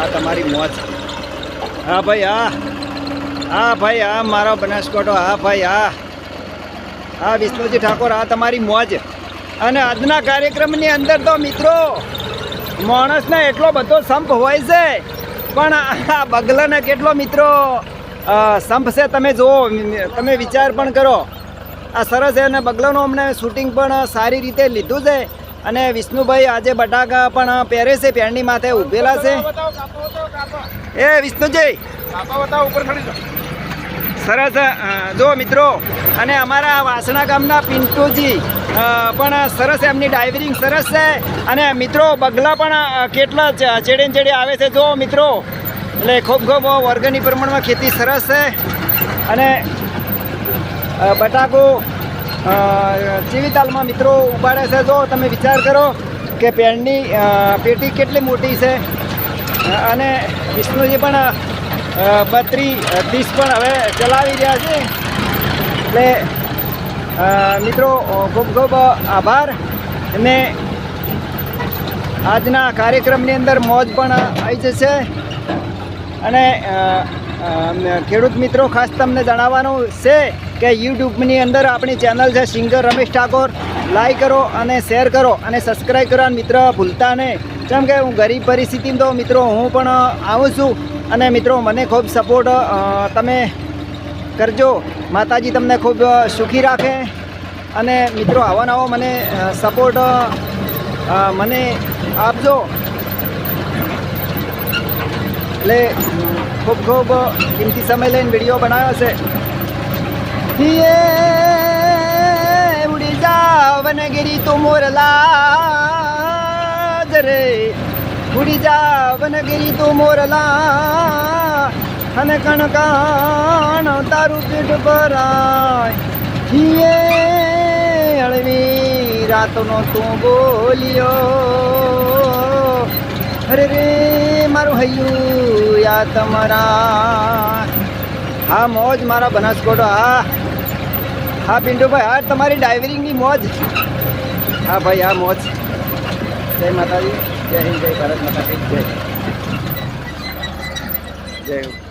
આ તમારી મોજ. હા ભાઈ, હા. હા ભાઈ, હા, મારો બનાસકાંઠો, હા ભાઈ, હા. હા, વિષ્ણુજી ઠાકોર, આ તમારી મોજ. અને આજના કાર્યક્રમની અંદર તો મિત્રો, માણસને એટલો બધો સંપ હોય છે, પણ આ બગલાને કેટલો મિત્રો સંપ છે તમે જુઓ, તમે વિચાર પણ કરો. આ સરસ છે અને બગલાનું અમને શૂટિંગ પણ સારી રીતે લીધું છે. અને વિષ્ણુભાઈ આજે બટાકા પણ પહેરે છે પેરણી માથે ઉભેલા છે. એ વિષ્ણુજી! સરસ જો મિત્રો અને અમારા વાસણા ગામના પિન્ટુજી પણ સરસ એમની ડાઇવરિંગ સરસ છે. અને મિત્રો બગલા પણ કેટલા ચેડે ચેડે આવે છે. જો મિત્રો એટલે ખૂબ ખૂબ વર્ગની પ્રમાણમાં ખેતી સરસ છે. અને બટાકો અ, મિત્રો ઉપાડે છે તો તમે વિચાર કરો કે પેણની પેટી કેટલી મોટી છે. અને વિષ્ણુજી પણ બત્રી ત્રીસ પણ હવે ચલાવી રહ્યા છે. એટલે મિત્રો ખૂબ ખૂબ આભાર. અને આજના કાર્યક્રમની અંદર મોજ પણ આવી જશે. અને ખેડૂત મિત્રો ખાસ તમને જણાવવાનું છે કે યુટ્યુબની અંદર આપણી ચેનલ છે સિંગર રમેશ ઠાકોર. લાઈક કરો અને શેર કરો અને સબસ્ક્રાઈબ કરવાના મિત્ર, ભૂલતા નહીં. કેમ કે હું ગરીબ પરિસ્થિતિમાં તો મિત્રો હું પણ આવું છું. અને મિત્રો, મને ખૂબ સપોર્ટ તમે કરજો. માતાજી તમને ખૂબ સુખી રાખે. અને મિત્રો, આવો નવો મને સપોર્ટ મને આપજો. એટલે ખૂબ ખૂબ કિંમતી સમય લઈને વીડિયો બનાવ્યો છે. યે ઉડી જા વનગીરી તું મોરલા રે ઉડી જા વનગીરી તું મોરલા અને કણ કણ તારું પીઠ ભરાય યે અળવી રાતનો તું બોલ્યો અરે રે મારું હૈયું યા તમારા હા મોજ મારા બનાસકોટો હા હા, પિન્ટુભાઈ, હા, તમારી ડાઇવરિંગની મોજ. હા, ભાઈ, હા, મોજ. જય માતાજી. જય હિન્દ, જય ભારત માતા જય. જય.